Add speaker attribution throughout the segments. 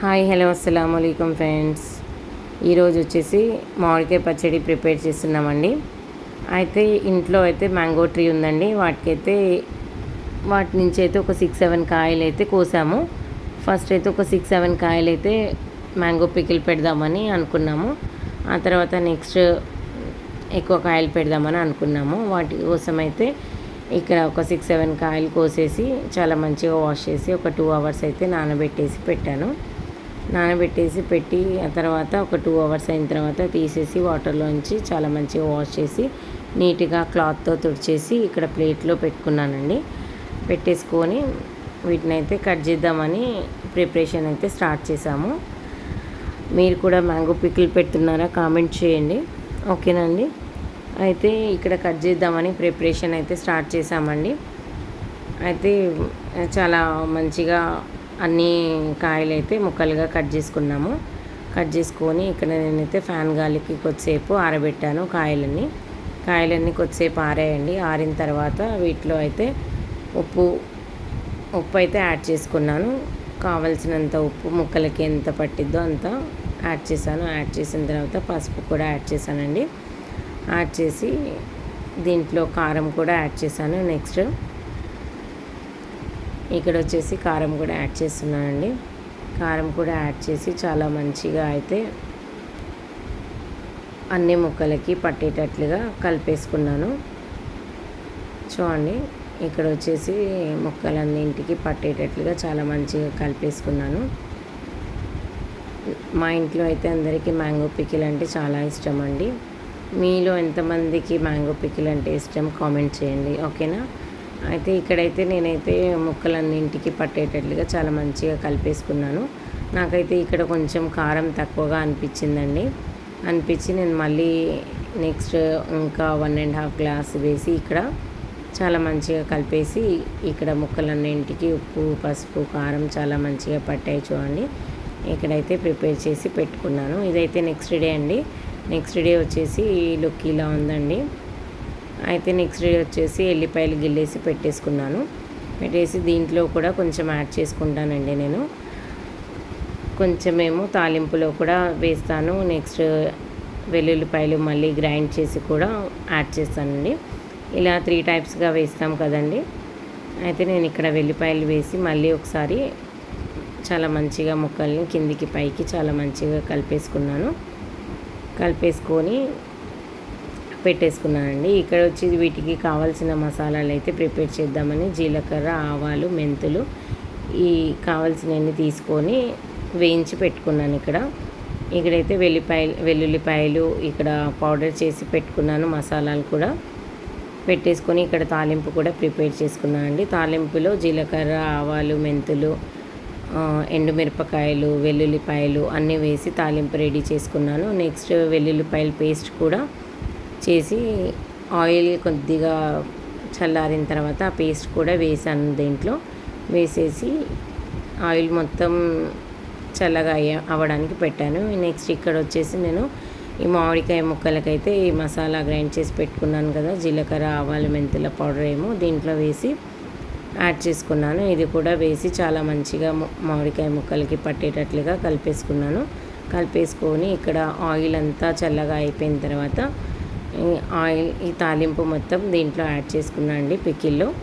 Speaker 1: Hi hello అస్సలం అయికం friends. ఈరోజు వచ్చేసి మామిడికాయ పచ్చడి ప్రిపేర్ చేస్తున్నామండి. అయితే ఇంట్లో అయితే మ్యాంగో ట్రీ ఉందండి. వాటికైతే వాటి నుంచి అయితే ఒక సిక్స్ సెవెన్ కాయలు అయితే కోసాము. ఫస్ట్ అయితే ఒక సిక్స్ సెవెన్ కాయలు అయితే మ్యాంగో పికిల్ పెడదామని అనుకున్నాము. ఆ తర్వాత నెక్స్ట్ ఎక్కువ కాయలు పెడదామని అనుకున్నాము. వాటి కోసం అయితే ఇక్కడ ఒక సిక్స్ సెవెన్ కాయలు కోసేసి చాలా మంచిగా వాష్ చేసి ఒక టూ అవర్స్ అయితే నానబెట్టేసి పెట్టాను. నానబెట్టేసి పెట్టి ఆ తర్వాత ఒక టూ అవర్స్ అయిన తర్వాత తీసేసి వాటర్లోంచి చాలా మంచిగా వాష్ చేసి నీట్గా క్లాత్తో తుడిచేసి ఇక్కడ ప్లేట్లో పెట్టుకున్నానండి. పెట్టేసుకొని వీటిని అయితే కట్ చేద్దామని ప్రిపరేషన్ అయితే స్టార్ట్ చేసాము మీరు కూడా మ్యాంగో పికిల్ పెడుతున్నారా కామెంట్ చేయండి. ఓకేనండి? అయితే ఇక్కడ కట్ చేద్దామని ప్రిపరేషన్ అయితే స్టార్ట్ చేసామండి అయితే చాలా మంచిగా అన్ని కాయలు అయితే ముక్కలుగా కట్ చేసుకున్నాము. కట్ చేసుకొని ఇక్కడ నేనైతే ఫ్యాన్ గాలికి కొద్దిసేపు ఆరబెట్టాను కాయలన్నీ. కాయలన్నీ కొద్దిసేపు ఆరాయండి. ఆరిన తర్వాత వీటిలో అయితే ఉప్పు ఉప్పు అయితే యాడ్ చేసుకున్నాను. కావలసినంత ఉప్పు ముక్కలకి ఎంత పట్టిద్దో అంత యాడ్ చేశాను. యాడ్ చేసిన తర్వాత పసుపు కూడా యాడ్ చేశానండి. యాడ్ చేసి దీంట్లో కారం కూడా యాడ్ చేశాను. నెక్స్ట్ ఇక్కడ వచ్చేసి కారం కూడా యాడ్ చేస్తున్నానండి. కారం కూడా యాడ్ చేసి చాలా మంచిగా అయితే అన్ని ముక్కలకి పట్టేటట్లుగా కలిపేసుకున్నాను. చూడండి ఇక్కడ వచ్చేసి ముక్కలన్నింటికి పట్టేటట్లుగా చాలా మంచిగా కలిపేసుకున్నాను. మా ఇంట్లో అయితే అందరికీ మ్యాంగో పికిల్ అంటే చాలా ఇష్టం అండి మీలో ఎంతమందికి మ్యాంగో పికిల్ అంటే ఇష్టం కామెంట్ చేయండి ఓకేనా? అయితే ఇక్కడైతే నేనైతే ముక్కలన్నింటికి పట్టేటట్లుగా చాలా మంచిగా కలిపేసుకున్నాను. నాకైతే ఇక్కడ కొంచెం కారం తక్కువగా అనిపించిందండి. అనిపించి నేను మళ్ళీ నెక్స్ట్ ఇంకా వన్ అండ్ హాఫ్ గ్లాస్ వేసి ఇక్కడ చాలా మంచిగా కలిపేసి ఇక్కడ ముక్కలన్నింటికి ఉప్పు పసుపు కారం చాలా మంచిగా పట్టాయి చూడండి. ఇక్కడైతే ప్రిపేర్ చేసి పెట్టుకున్నాను. ఇదైతే నెక్స్ట్ డే అండి. నెక్స్ట్ డే వచ్చేసి లుక్ ఇలా ఉందండి. అయితే నెక్స్ట్ డే వచ్చేసి ఎల్లిపాయలు గిల్లేసి పెట్టేసుకున్నాను. పెట్టేసి దీంట్లో కూడా కొంచెం యాడ్ చేసుకుంటానండి నేను. కొంచెమేమో తాలింపులో కూడా వేస్తాను. నెక్స్ట్ వెల్లుల్లిపాయలు మళ్ళీ గ్రైండ్ చేసి కూడా యాడ్ చేస్తానండి. ఇలా త్రీ టైప్స్గా వేస్తాం కదండి. అయితే నేను ఇక్కడ వెల్లిపాయలు వేసి మళ్ళీ ఒకసారి చాలా మంచిగా ముక్కల్ని కిందికి పైకి చాలా మంచిగా కలిపేసుకున్నాను. కలిపేసుకొని పెట్టేసుకున్నానండి. ఇక్కడ వచ్చి వీటికి కావాల్సిన మసాలాలు అయితే ప్రిపేర్ చేద్దామని జీలకర్ర ఆవాలు మెంతులు ఈ కావాల్సినవన్నీ తీసుకొని వేయించి పెట్టుకున్నాను ఇక్కడ. ఇక్కడైతే వెల్లిపాయలు వెల్లుల్లిపాయలు ఇక్కడ పౌడర్ చేసి పెట్టుకున్నాను మసాలాలు కూడా పెట్టేసుకొని ఇక్కడ తాలింపు కూడా ప్రిపేర్ చేసుకున్నాను అండి. తాలింపులో జీలకర్ర ఆవాలు మెంతులు ఎండుమిరపకాయలు వెల్లుల్లిపాయలు అన్నీ వేసి తాలింపు రెడీ చేసుకున్నాను. నెక్స్ట్ వెల్లుల్లిపాయల పేస్ట్ కూడా చేసి ఆయిల్ కొద్దిగా చల్లారిన తర్వాత ఆ పేస్ట్ కూడా వేసాను దీంట్లో. వేసేసి ఆయిల్ మొత్తం చల్లగా అయ్య అవ్వడానికి పెట్టాను. నెక్స్ట్ ఇక్కడ వచ్చేసి నేను ఈ మామిడికాయ ముక్కలకైతే ఈ మసాలా గ్రైండ్ చేసి పెట్టుకున్నాను కదా జీలకర్ర ఆవాలు మెంతుల పౌడర్ ఏమో దీంట్లో వేసి యాడ్ చేసుకున్నాను. ఇది కూడా వేసి చాలా మంచిగా మామిడికాయ ముక్కలకి పట్టేటట్లుగా కలిపేసుకున్నాను. కలిపేసుకొని ఇక్కడ ఆయిల్ అంతా చల్లగా అయిపోయిన తర్వాత ఆయిల్ ఈ తాలింపు మొత్తం దీంట్లో యాడ్ చేసుకున్నా అండి పికిల్లో.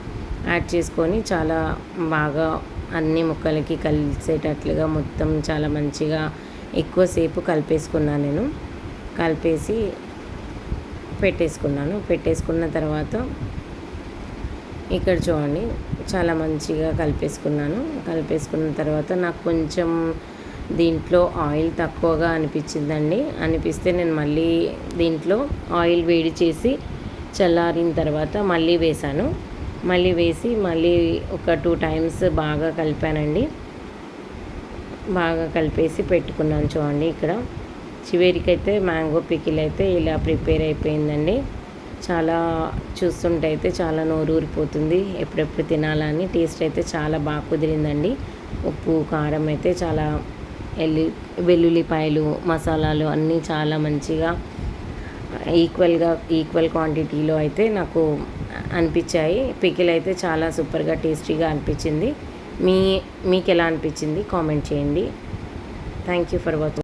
Speaker 1: యాడ్ చేసుకొని చాలా బాగా అన్ని ముక్కలకి కలిసేటట్లుగా మొత్తం చాలా మంచిగా ఎక్కువసేపు కలిపేసుకున్నాను నేను. కలిపేసి పెట్టేసుకున్నాను. పెట్టేసుకున్న తర్వాత ఇక్కడ చూడండి చాలా మంచిగా కలిపేసుకున్నాను. కలిపేసుకున్న తర్వాత నాకు కొంచెం దీంట్లో ఆయిల్ తక్కువగా అనిపించిందండి. అనిపిస్తే నేను మళ్ళీ దీంట్లో ఆయిల్ వేడి చేసి చల్లారిన తర్వాత మళ్ళీ వేసాను మళ్ళీ వేసి మళ్ళీ ఒక టూ టైమ్స్ బాగా కలిపానండి. బాగా కలిపేసి పెట్టుకున్నాను చూడండి ఇక్కడ. చివరికైతే మ్యాంగో పికిల్ అయితే ఇలా ప్రిపేర్ అయిపోయిందండి. చాలా చూస్తుంటే అయితే చాలా నోరూరిపోతుంది. ఎప్పుడెప్పుడు తినాలని టేస్ట్ అయితే చాలా బాగా కుదిరిందండి. ఉప్పు కారం అయితే చాలా ఎల్లి వెల్లుల్లిపాయలు మసాలాలు అన్నీ చాలా మంచిగా ఈక్వల్గా ఈక్వల్ క్వాంటిటీలో అయితే నాకు అనిపించాయి. పికిల్ అయితే చాలా సూపర్గా టేస్టీగా అనిపించింది. మీ మీకు ఎలా అనిపించింది? కామెంట్ చేయండి. Thank you for watching